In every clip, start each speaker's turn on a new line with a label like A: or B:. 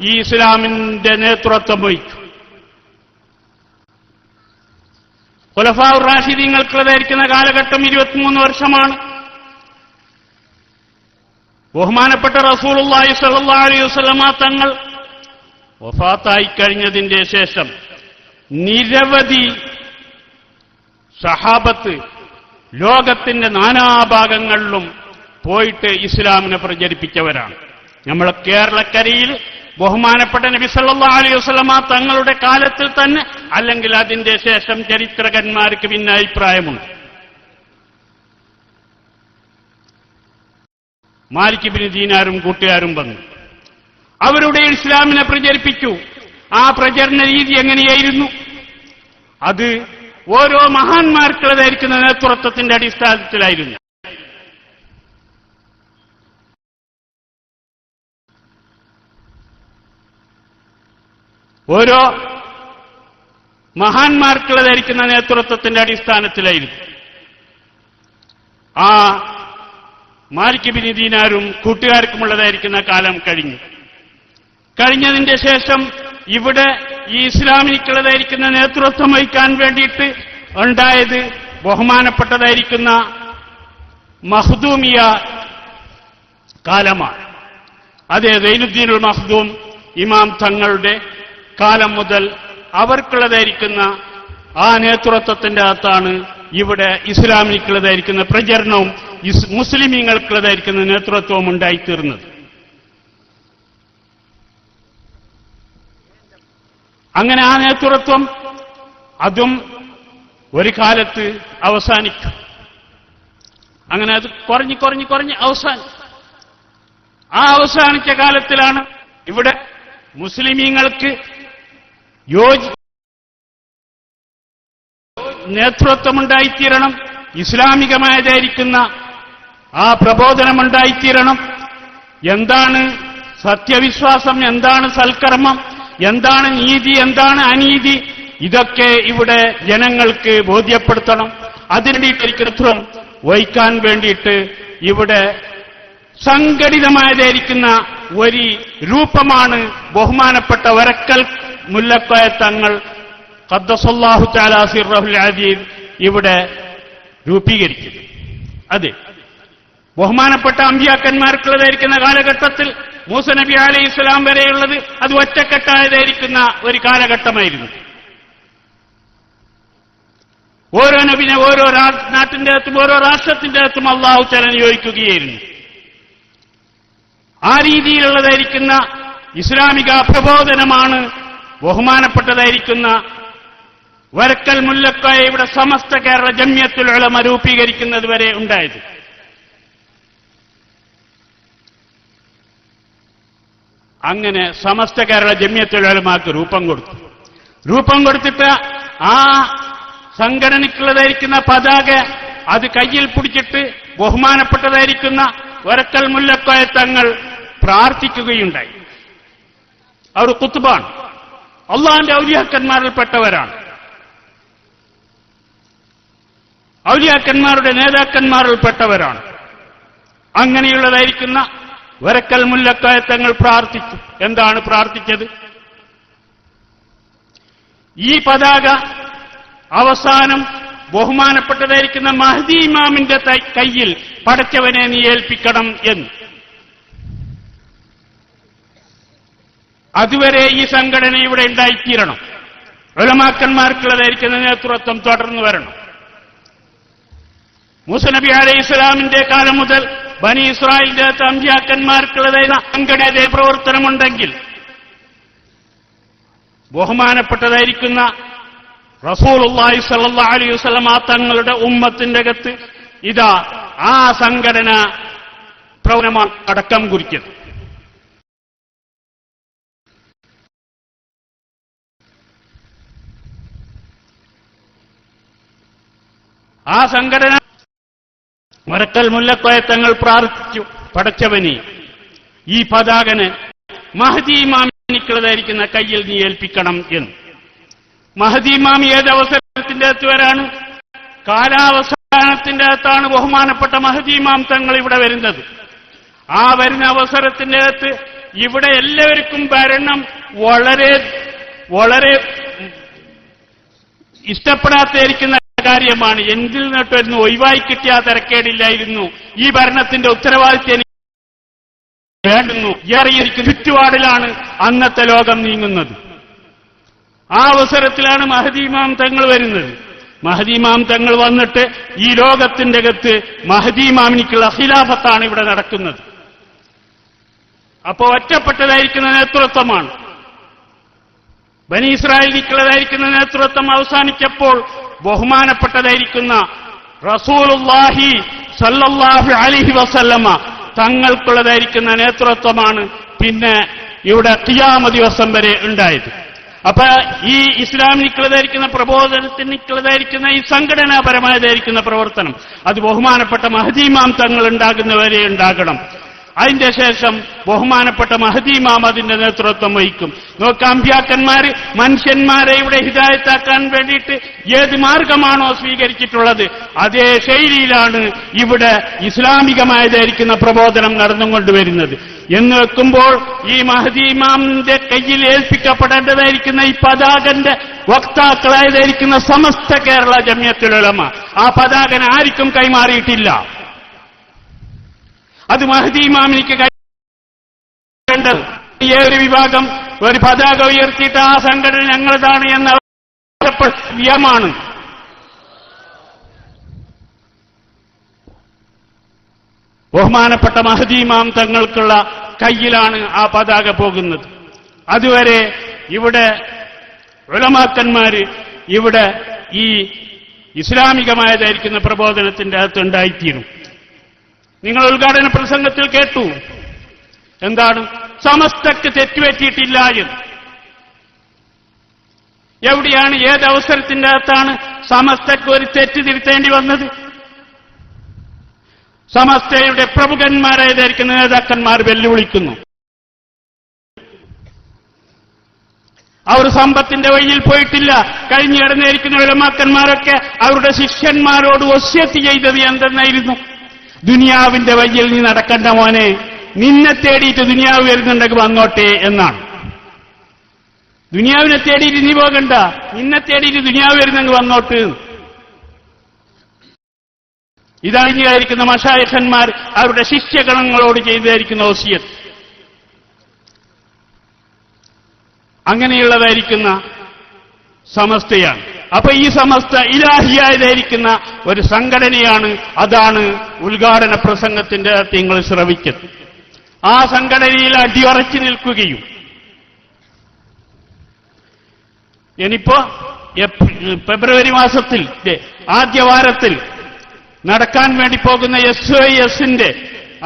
A: ഈ ഇസ്ലാമിന്റെ നേതൃത്വം വഹിച്ചു. ഖുലഫാഉർ റാഷിദീങ്ങൾക്കുള്ളതായിരിക്കുന്ന കാലഘട്ടം ഇരുപത്തിമൂന്ന് വർഷമാണ്. ബഹുമാനപ്പെട്ട റസൂലുള്ളാഹി സ്വല്ലല്ലാഹു അലൈഹി വസല്ലമ തങ്ങൾ വഫാത്തായി കഴിഞ്ഞതിന്റെ ശേഷം നിരവധി സഹാബത്ത് ലോകത്തിന്റെ നാനാഭാഗങ്ങളിലും പോയിട്ട് ഇസ്ലാമിനെ പ്രചരിപ്പിച്ചവരാണ്. നമ്മൾ കേരളക്കരയിൽ ബഹുമാനപ്പെട്ട നബി സല്ലാ അലൈഹി വസ്ലമ തങ്ങളുടെ കാലത്തിൽ തന്നെ അല്ലെങ്കിൽ അതിന്റെ ശേഷം ചരിത്രകന്മാർക്ക് പിന്നെ അഭിപ്രായമുണ്ട്. മാലിക് ബിൻ ദീനാരും കൂട്ടുകാരും വന്നു. അവരുടെ ഇസ്ലാമിനെ പ്രചരിപ്പിച്ചു. ആ പ്രചരണ രീതി എങ്ങനെയായിരുന്നു? അത് ഓരോ മഹാന്മാർക്കുള്ളതായിരിക്കുന്ന നേതൃത്വത്തിന്റെ അടിസ്ഥാനത്തിലായിരുന്നു. ഓരോ മഹാന്മാർക്കുള്ള ധരിക്കുന്ന നേതൃത്വത്തിന്റെ അടിസ്ഥാനത്തിലായിരുന്നു ആ മാലിക് ബിനിദീനാരും കൂട്ടുകാർക്കുമുള്ളതായിരിക്കുന്ന കാലം കഴിഞ്ഞു. കഴിഞ്ഞതിന്റെ ശേഷം ഇവിടെ ഈ ഇസ്ലാമിനിക്കുള്ളതായിരിക്കുന്ന നേതൃത്വം വഹിക്കാൻ വേണ്ടിയിട്ട് ഉണ്ടായത് ബഹുമാനപ്പെട്ടതായിരിക്കുന്ന മഹ്ദൂമിയ കാലമാണ്. അതെ ദൈനുദ്ദീനുൽ മഹ്ദൂം ഇമാം തങ്ങളുടെ കാലം മുതൽ അവർക്കുള്ളതായിരിക്കുന്ന ആ നേതൃത്വത്തിന്റെ അകത്താണ് ഇവിടെ ഇസ്ലാമിക്കുള്ളതായിരിക്കുന്ന പ്രചരണവും മുസ്ലിമീങ്ങൾക്കുള്ളതായിരിക്കുന്ന നേതൃത്വവും ഉണ്ടായിത്തീർന്നത്. അങ്ങനെ ആ നേതൃത്വം അതും ഒരു കാലത്ത് അവസാനിക്കും. അങ്ങനെ അത് കുറഞ്ഞു കുറഞ്ഞു കുറഞ്ഞ് അവസാനിക്കും ആ അവസാനിച്ച കാലത്തിലാണ് ഇവിടെ മുസ്ലിമീങ്ങൾക്ക് യോജി നേതൃത്വമുണ്ടായിത്തീരണം. ഇസ്ലാമികമായതായിരിക്കുന്ന ആ പ്രബോധനമുണ്ടായിത്തീരണം. എന്താണ് സത്യവിശ്വാസം? എന്താണ് സൽക്കർമ്മം? എന്താണ് നീതി? എന്താണ് അനീതി? ഇതൊക്കെ ഇവിടെ ജനങ്ങൾക്ക് ബോധ്യപ്പെടുത്തണം. അതിനിടയിൽ വഹിക്കാൻ വേണ്ടിയിട്ട് ഇവിടെ സംഘടിതമായതായിരിക്കുന്ന ഒരു രൂപമാണ് ബഹുമാനപ്പെട്ട വരക്കൽ മുല്ലക്കോയ തങ്ങൾ ഖദ്ദസല്ലാഹു ചാലാസിർ റഹുൽ അദീദ് ഇവിടെ രൂപീകരിക്കുന്നു. അതെ. ബഹുമാനപ്പെട്ട അമ്പിയാക്കന്മാർക്കുള്ളതായിരിക്കുന്ന കാലഘട്ടത്തിൽ മൂസ നബി അലൈഹി ഇസ്ലാം വരെയുള്ളത് അത് ഒറ്റക്കെട്ടായതായിരിക്കുന്ന ഒരു കാലഘട്ടമായിരുന്നു. ഓരോ നബിനെ ഓരോ നാട്ടിന്റെ അകത്തും ഓരോ രാഷ്ട്രത്തിന്റെ അകത്തും അള്ളാഹു ചല നിയോഗിക്കുകയായിരുന്നു. ആ രീതിയിലുള്ളതായിരിക്കുന്ന ഇസ്ലാമിക പ്രബോധനമാണ് ബഹുമാനപ്പെട്ടതായിരിക്കുന്ന വരക്കൽ മുല്ലക്കായ ഇവിടെ സമസ്ത കേരള ജമ്യത്തിൽ ഉളമ രൂപീകരിക്കുന്നത് വരെ ഉണ്ടായത്. അങ്ങനെ സമസ്ത കേരള ജമ്യത്തിൽ ഉലമാക്ക് രൂപം കൊടുത്തു. രൂപം കൊടുത്തിട്ട് ആ സംഘടനയ്ക്കുള്ളതായിരിക്കുന്ന പതാക അത് കയ്യിൽ പിടിച്ചിട്ട് ബഹുമാനപ്പെട്ടതായിരിക്കുന്ന വരക്കൽ മുല്ലക്കോയ തങ്ങൾ പ്രാർത്ഥിക്കുകയുണ്ടായി. അവർ കുത്തുബാണ്. അള്ളാഹിന്റെ ഔലിയാക്കന്മാരിൽപ്പെട്ടവരാണ്. ഔലിയാക്കന്മാരുടെ നേതാക്കന്മാരിൽപ്പെട്ടവരാണ്. അങ്ങനെയുള്ളതായിരിക്കുന്ന വരക്കൽ മുല്ലക്കായ തങ്ങൾ പ്രാർത്ഥിച്ചു. എന്താണ് പ്രാർത്ഥിച്ചത്? ഈ പതാക അവസാനം ബഹുമാനപ്പെട്ടതായിരിക്കുന്ന മഹദി ഇമാമിന്റെ കയ്യിൽ പടച്ചവനെ നീ ഏൽപ്പിക്കണം എന്ന്. അതുവരെ ഈ സംഘടന ഇവിടെ ഉണ്ടായിത്തീരണം. ഉലമാക്കന്മാർക്കുള്ളതായിരിക്കുന്ന നേതൃത്വം തുടർന്നു വരണം. മൂസനബി അലൈഹി ഇസ്ലാമിന്റെ കാലം മുതൽ ബനി ഇസ്രായേലിന്റെ അമ്പ്യാക്കന്മാർക്കുള്ളതായ സംഘടനയുടെ പ്രവർത്തനമുണ്ടെങ്കിൽ ബഹുമാനപ്പെട്ടതായിരിക്കുന്ന റസൂലുള്ളാഹി സല്ലാ അലൈഹി വസ്ലം ആ തങ്ങളുടെ ഉമ്മത്തിന്റെ അകത്ത് ഇതാ ആ സംഘടന പ്രവണമാണ് അടക്കം കുറിച്ചത് ആ സംഘടന മരക്കൽ മുല്ലക്കോയ തങ്ങൾ പ്രാർത്ഥിച്ചു പടച്ചവനെ ഈ പതാകന് മഹദി ഇമാമിക്കുള്ളതായിരിക്കുന്ന കയ്യിൽ നീ ഏൽപ്പിക്കണം എന്ന്. മഹദി മാമി ഏത് അവസരത്തിന്റെ അകത്ത് വരാണ് കാലാവസാനത്തിന്റെ അകത്താണ് ബഹുമാനപ്പെട്ട മഹദി മാം തങ്ങൾ ഇവിടെ വരുന്നത്. ആ വരുന്ന അവസരത്തിന്റെ അകത്ത് ഇവിടെ എല്ലാവർക്കും ഭരണം വളരെ വളരെ ഇഷ്ടപ്പെടാത്തിരിക്കുന്ന കാര്യമാണ്. എന്തിൽ നിന്നിട്ടൊന്ന് ഒഴിവായി കിട്ടിയ തിരക്കേടില്ലായിരുന്നു. ഈ ഭരണത്തിന്റെ ഉത്തരവാദിത്വം എനിക്ക് വേണ്ടുന്നു. ഏറിയിരിക്കുന്ന ചുറ്റുപാടിലാണ് അന്നത്തെ ലോകം നീങ്ങുന്നത്. ആ അവസരത്തിലാണ് മഹദീമാം തങ്ങൾ വരുന്നത്. മഹദീമാം തങ്ങൾ വന്നിട്ട് ഈ ലോകത്തിന്റെ അകത്ത് മഹദീമാമിനിക്കുള്ള അഖിലാഫത്താണ് ഇവിടെ നടക്കുന്നത്. അപ്പോ ഒറ്റപ്പെട്ടതായിരിക്കുന്ന നേതൃത്വമാണ്. ബനി ഇസ്രായേലിക്കുള്ളതായിരിക്കുന്ന നേതൃത്വം അവസാനിച്ചപ്പോൾ ബഹുമാനപ്പെട്ടതായിരിക്കുന്ന റസൂലുല്ലാഹി സല്ലല്ലാഹു അലൈഹി വസല്ലമ തങ്ങൾക്കുള്ളതായിരിക്കുന്ന നേതൃത്വമാണ് പിന്നെ ഇവിടെ ഖിയാമ ദിവസം വരെ ഉണ്ടായത്. അപ്പൊ ഈ ഇസ്ലാമിനിക്കുള്ളതായിരിക്കുന്ന പ്രബോധനത്തിനിക്കുള്ളതായിരിക്കുന്ന ഈ സംഘടനാപരമായതായിരിക്കുന്ന പ്രവർത്തനം അത് ബഹുമാനപ്പെട്ട മഹദീമാം തങ്ങൾ ഉണ്ടാകുന്നവരെ ഉണ്ടാകണം. അതിന്റെ ശേഷം ബഹുമാനപ്പെട്ട മഹദീമാം അതിന്റെ നേതൃത്വം വഹിക്കും. നോക്കാം അമ്പ്യാക്കന്മാര് മനുഷ്യന്മാരെ ഇവിടെ ഹിതായത്താക്കാൻ വേണ്ടിയിട്ട് ഏത് മാർഗമാണോ സ്വീകരിച്ചിട്ടുള്ളത് അതേ ശൈലിയിലാണ് ഇവിടെ ഇസ്ലാമികമായതായിരിക്കുന്ന പ്രബോധനം നടന്നുകൊണ്ടുവരുന്നത് എന്ന് വെക്കുമ്പോൾ ഈ മഹദീമാമിന്റെ കയ്യിൽ ഏൽപ്പിക്കപ്പെടേണ്ടതായിരിക്കുന്ന ഈ പതാകന്റെ വക്താക്കളായതായിരിക്കുന്ന സമസ്ത കേരള ജമ്യത്തിലുളമ ആ പതാകൻ ആർക്കും കൈമാറിയിട്ടില്ല. അത് മഹദീമാമിനിക്ക് വേണ്ടത് ഈ ഒരു വിഭാഗം ഒരു പതാക ഉയർത്തിയിട്ട് ആ സംഘടന ഞങ്ങളതാണ് എന്ന വ്യമാണ് ബഹുമാനപ്പെട്ട മഹദീമാം തങ്ങൾക്കുള്ള കയ്യിലാണ് ആ പതാക പോകുന്നത്. അതുവരെ ഇവിടെ ഉലമാക്കന്മാര് ഇവിടെ ഈ ഇസ്ലാമികമായതായിരിക്കുന്ന പ്രബോധനത്തിന്റെ അകത്തുണ്ടായിത്തീരും. നിങ്ങൾ ഉദ്ഘാടന പ്രസംഗത്തിൽ കേട്ടു. എന്താണ്? സമസ്തക്ക് തെറ്റുപറ്റിയിട്ടില്ല എന്ന്. എവിടെയാണ് ഏത് അവസരത്തിന്റെ അകത്താണ് സമസ്തക്ക് ഒരു തെറ്റ് തിരുത്തേണ്ടി വന്നത്? സമസ്തയുടെ പ്രമുഖന്മാരായതായിരിക്കുന്ന നേതാക്കന്മാർ വെല്ലുവിളിക്കുന്നു. അവർ സമ്പത്തിന്റെ വഴിയിൽ പോയിട്ടില്ല. കഴിഞ്ഞു കിടന്നിരിക്കുന്ന വിലമാക്കന്മാരൊക്കെ അവരുടെ ശിഷ്യന്മാരോട് ഒസ്യത്ത് ചെയ്തത് എന്തെന്നായിരുന്നു? ദുനിയാവിന്റെ വഴിയിൽ നീ നടക്കണ്ട മോനെ. നിന്നെ തേടിയിട്ട് ദുനിയാവ് വരുന്നുണ്ടെങ്കിൽ വന്നോട്ടെ എന്നാണ്. ദുനിയാവിനെ തേടിയിട്ട് നീ പോകണ്ട. നിന്നെ തേടിയിട്ട് ദുനിയാവ് വരുന്നെങ്കിൽ വന്നോട്ട്. ഇതറിഞ്ഞായിരിക്കുന്ന മഷായഖന്മാർ അവരുടെ ശിഷ്യഗണങ്ങളോട് ചെയ്തായിരിക്കുന്ന ഓസിയത്ത് അങ്ങനെയുള്ളതായിരിക്കുന്ന സമസ്തയാണ്. അപ്പൊ ഈ സമസ്ത ഇലാഹിയായതായിരിക്കുന്ന ഒരു സംഘടനയാണ് അതാണ് ഉദ്ഘാടന പ്രസംഗത്തിന്റെ നിങ്ങൾ ശ്രവിക്കുന്നത്. ആ സംഘടനയിൽ അടിയുറച്ചു നിൽക്കുകയും. ഇനിയിപ്പോ ഫെബ്രുവരി മാസത്തിൽ ആദ്യവാരത്തിൽ ആദ്യ വാരത്തിൽ നടക്കാൻ വേണ്ടി പോകുന്ന എസ് ഐ എസിന്റെ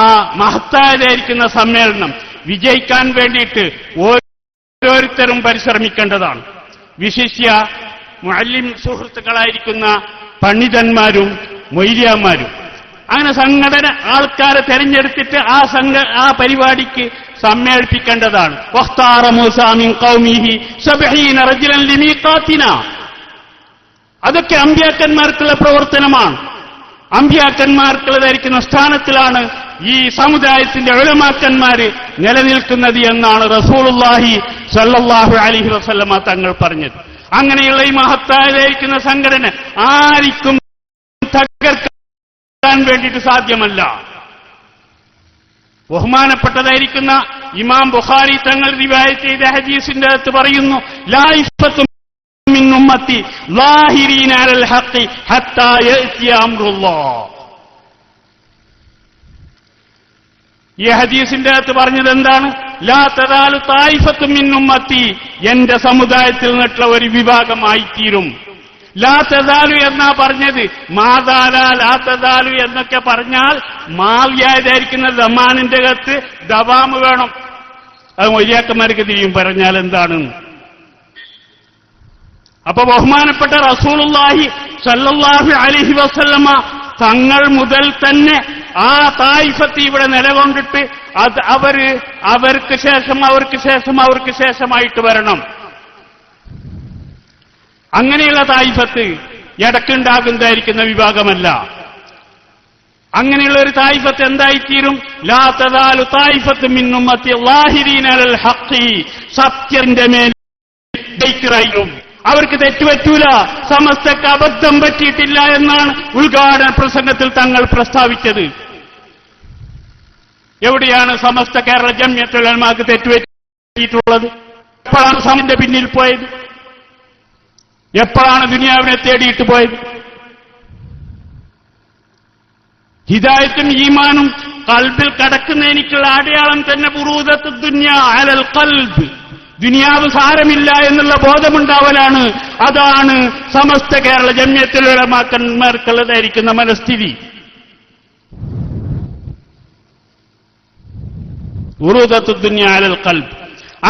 A: ആ മഹത്തായതായിരിക്കുന്ന സമ്മേളനം വിജയിക്കാൻ വേണ്ടിയിട്ട് ഓരോരുത്തരും പരിശ്രമിക്കേണ്ടതാണ്. വിശിഷ്യ മുഅല്ലിം സുഹൃത്തുക്കളായിരിക്കുന്ന പണ്ഡിതന്മാരും മൊയ്ലിയാന്മാരും. അങ്ങനെ സംഘടന ആൾക്കാരെ തെരഞ്ഞെടുത്തിട്ട് ആ സംഘ ആ പരിപാടിക്ക് സമ്മേളിപ്പിക്കേണ്ടതാണ്. അതൊക്കെ അമ്പ്യാക്കന്മാർക്കുള്ള പ്രവർത്തനമാണ്. അമ്പ്യാക്കന്മാർക്കുള്ളതായിരിക്കുന്ന സ്ഥാനത്തിലാണ് ഈ സമുദായത്തിന്റെ ഒഴിമാക്കന്മാര് നിലനിൽക്കുന്നത് എന്നാണ് റസൂലുള്ളാഹി സല്ലാഹു അലൈഹി വസല്ലമ തങ്ങൾ പറഞ്ഞത്. അങ്ങനെയുള്ള ഈ മഹത്തായിരിക്കുന്ന സംഘടന ആരിക്കും തകർക്കാൻ വേണ്ടിയിട്ട് സാധ്യമല്ല. ബഹുമാനപ്പെട്ടതായിരിക്കുന്ന ഇമാം ബുഖാരി തങ്ങൾ റിവായ ചെയ്ത ഹദീസിന്റെ അകത്ത് പറയുന്നു ലായിഫത്തും ഉമ്മത്തി ഹത്തായ ഈ ഹദീസിന്റെ അകത്ത് പറഞ്ഞത് എന്താണ്? ലാ തദാലു തായിഫത്തും മിന്നുമ്മത്തി എന്റെ സമുദായത്തിൽ നിന്നിട്ടുള്ള ഒരു വിഭാഗമായി തീരും ലാ തദാലു എന്നാ പറഞ്ഞത്? മാതാല ലാ തദാലു എന്നൊക്കെ പറഞ്ഞാൽ മാവിയായതായിരിക്കുന്ന ദമാനിന്റെ അകത്ത് ദവാമ് വേണം. അത് മൊഴിയാക്കന്മാർക്ക് തിരിയും പറഞ്ഞാൽ എന്താണ്? അപ്പൊ ബഹുമാനപ്പെട്ട റസൂലുള്ളാഹി സല്ലല്ലാഹു അലൈഹി വസല്ലമ തങ്ങൾ മുതൽ തന്നെ ആ തായിഫത്ത് ഇവിടെ നിലകൊണ്ടിട്ട് അത് അവർ അവർക്ക് ശേഷം അവർക്ക് ശേഷം അവർക്ക് ശേഷമായിട്ട് വരണം. അങ്ങനെയുള്ള തായിഫത്ത് ഇടക്കുണ്ടാകുന്നതായിരിക്കുന്ന വിഭാഗമല്ല. അങ്ങനെയുള്ള ഒരു തായിഫത്ത് എന്തായിത്തീരും? ലാ തദാലു തായിഫത്ത് മിന്നും സത്യന്റെ മേൽ അവർക്ക് തെറ്റുപറ്റൂല. സമസ്തക്ക് അബദ്ധം പറ്റിയിട്ടില്ല എന്നാണ് ഉദ്ഘാടന പ്രസംഗത്തിൽ തങ്ങൾ പ്രസ്താവിച്ചത്. എവിടെയാണ് സമസ്ത കേരള ജമ്യത്തൊഴിലാളിമാർക്ക് തെറ്റുപറ്റിയിട്ടുള്ളത്? എപ്പോഴാണ് സമിന്റെ പിന്നിൽ പോയത്? എപ്പോഴാണ് ദുനിയാവിനെ തേടിയിട്ട് പോയത്? ഹിദായത്തും ഈമാനും കൽബിൽ കടക്കുന്ന എനിക്കുള്ള അടയാളം തന്നെ പുറൂതത്ത് ദുന്യ അലൽ കൽബ്. ദുനിയാവ് സാരമില്ല എന്നുള്ള ബോധമുണ്ടാവലാണ്. അതാണ് സമസ്ത കേരള ജമ്യത്തിലുള്ളമാക്കന്മാർക്കുള്ളതായിരിക്കുന്ന മനസ്ഥിതി. ഉറൂദത്ത് ദുന്യാലൽ കൽബ്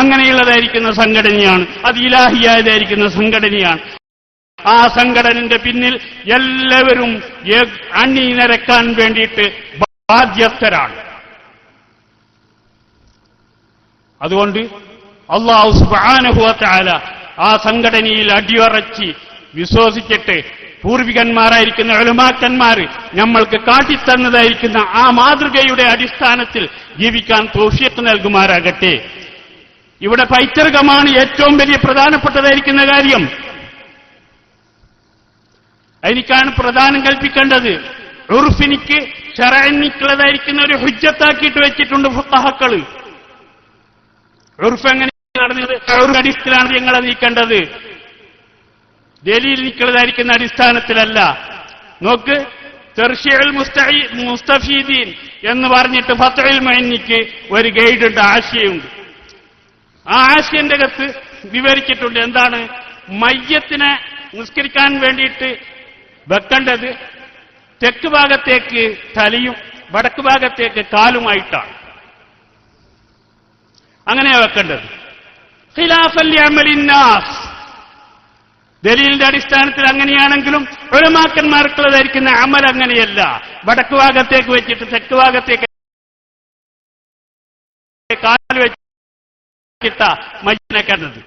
A: അങ്ങനെയുള്ളതായിരിക്കുന്ന സംഘടനയാണ്. അത് ഇലാഹിയായതായിരിക്കുന്ന സംഘടനയാണ്. ആ സംഘടനന്റെ പിന്നിൽ എല്ലാവരും അണിനിരക്കാൻ വേണ്ടിയിട്ട് ബാധ്യസ്ഥരാണ്. അതുകൊണ്ട് അള്ളാഹു സുബാനുഭവത്താല ആ സംഘടനയിൽ അടിയുറച്ച് വിശ്വസിച്ചിട്ട് പൂർവികന്മാരായിരിക്കുന്ന എളുമാക്കന്മാർ നമ്മൾക്ക് കാട്ടിത്തന്നതായിരിക്കുന്ന ആ മാതൃകയുടെ അടിസ്ഥാനത്തിൽ ജീവിക്കാൻ തോഷ്യത്ത് നൽകുമാരാകട്ടെ ഇവിടെ പൈതൃകമാണ് ഏറ്റവും വലിയ പ്രധാനപ്പെട്ടതായിരിക്കുന്ന കാര്യം. എനിക്കാണ് പ്രധാനം കൽപ്പിക്കേണ്ടത്. ഉറുഫിനിക്ക് ഷറനിക്കുള്ളതായിരിക്കുന്ന ഒരു ഹുജ്ജത്താക്കിയിട്ട് വെച്ചിട്ടുണ്ട് ഫുത്താഹക്കൾ ഉറുഫ് എങ്ങനെ നടന്നത്? അടിസ്ഥാനത്തിലാണ് ഞങ്ങളെ നീക്കേണ്ടത്. ദലീൽ നിൽക്കുന്നതായിരിക്കുന്ന അടിസ്ഥാനത്തിലല്ല. നോക്ക് തെർഷ്യൽ മുസ്തഫീദീൻ എന്ന് പറഞ്ഞിട്ട് ഫത്തയിൽ മൈനിക്ക് ഒരു ഗൈഡുണ്ട് ഉണ്ട് ആശയമുണ്ട് ആ ആശയന്റെ അകത്ത് വിവരിച്ചിട്ടുണ്ട് എന്താണ്? മയ്യത്തിനെ നിസ്കരിക്കാൻ വേണ്ടിയിട്ട് വെക്കേണ്ടത് തെക്ക് ഭാഗത്തേക്ക് തലയും വടക്ക് ഭാഗത്തേക്ക് കാലുമായിട്ടാണ്. അങ്ങനെയാ വെക്കേണ്ടത്. ഖിലാഫല്ലി അമലിന്നാസ് ദലീലിന്റെ അടിസ്ഥാനത്തിൽ അങ്ങനെയാണെങ്കിലും ഒഴമാക്കന്മാർക്കുള്ളതായിരിക്കുന്ന അമൽ അങ്ങനെയല്ല. വടക്ക് ഭാഗത്തേക്ക് വെച്ചിട്ട് തെക്ക് ഭാഗത്തേക്ക് കാൽ വെച്ചിട്ട മയ്യനെ കണ്ടത്.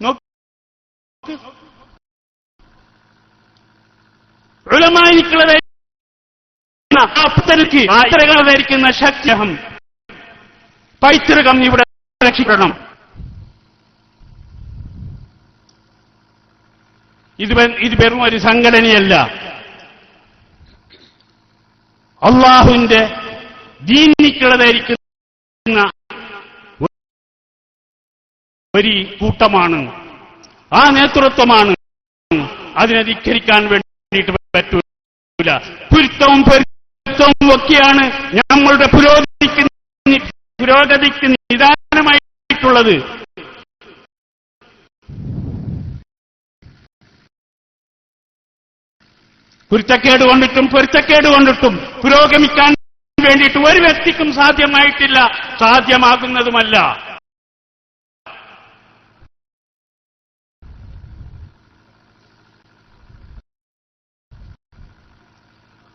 A: നോക്ക്. ശക്തി പൈതൃകം ഇവിടെ രക്ഷിക്കണം. ഇത് ഇത് വെറും ഒരു സംഘടനയല്ല. അള്ളാഹുവിന്റെ ദീനിക്കുള്ളതായിരിക്കുന്ന ഒരു കൂട്ടമാണ്. ആ നേതൃത്വമാണ് അതിനെ ധിക്കരിക്കാൻ വേണ്ടിയിട്ട് പറ്റൂല. പുരുത്തവും പൊരുത്തവും ഒക്കെയാണ് ഞങ്ങളുടെ പുരോഗതിക്ക് പുരോഗതിക്ക് നിദാനമായിട്ടുള്ളത്. കുരുത്തക്കേട് കൊണ്ടിട്ടും പൊരുത്തക്കേട് കൊണ്ടിട്ടും പുരോഗമിക്കാൻ വേണ്ടിയിട്ട് ഒരു വ്യക്തിക്കും സാധ്യമായിട്ടില്ല സാധ്യമാകുന്നതുമല്ല.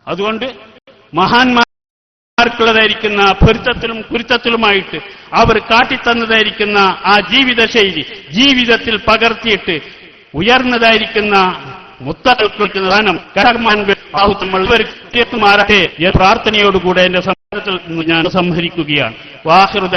A: അതുകൊണ്ട് മഹാന്മാർക്കുള്ളതായിരിക്കുന്ന പൊരുത്തത്തിലും കുരുത്തത്തിലുമായിട്ട് അവർ കാട്ടിത്തന്നതായിരിക്കുന്ന ആ ജീവിതശൈലി ജീവിതത്തിൽ പകർത്തിയിട്ട് ഉയർന്നതായിരിക്കുന്ന മുത്തകൾക്ക് ദാനം. കരമാൻ മാറട്ടെ പ്രാർത്ഥനയോടുകൂടെ എന്റെ സംസാരത്തിൽ നിന്ന് ഞാൻ സംഹരിക്കുകയാണ്. വാഹൃദ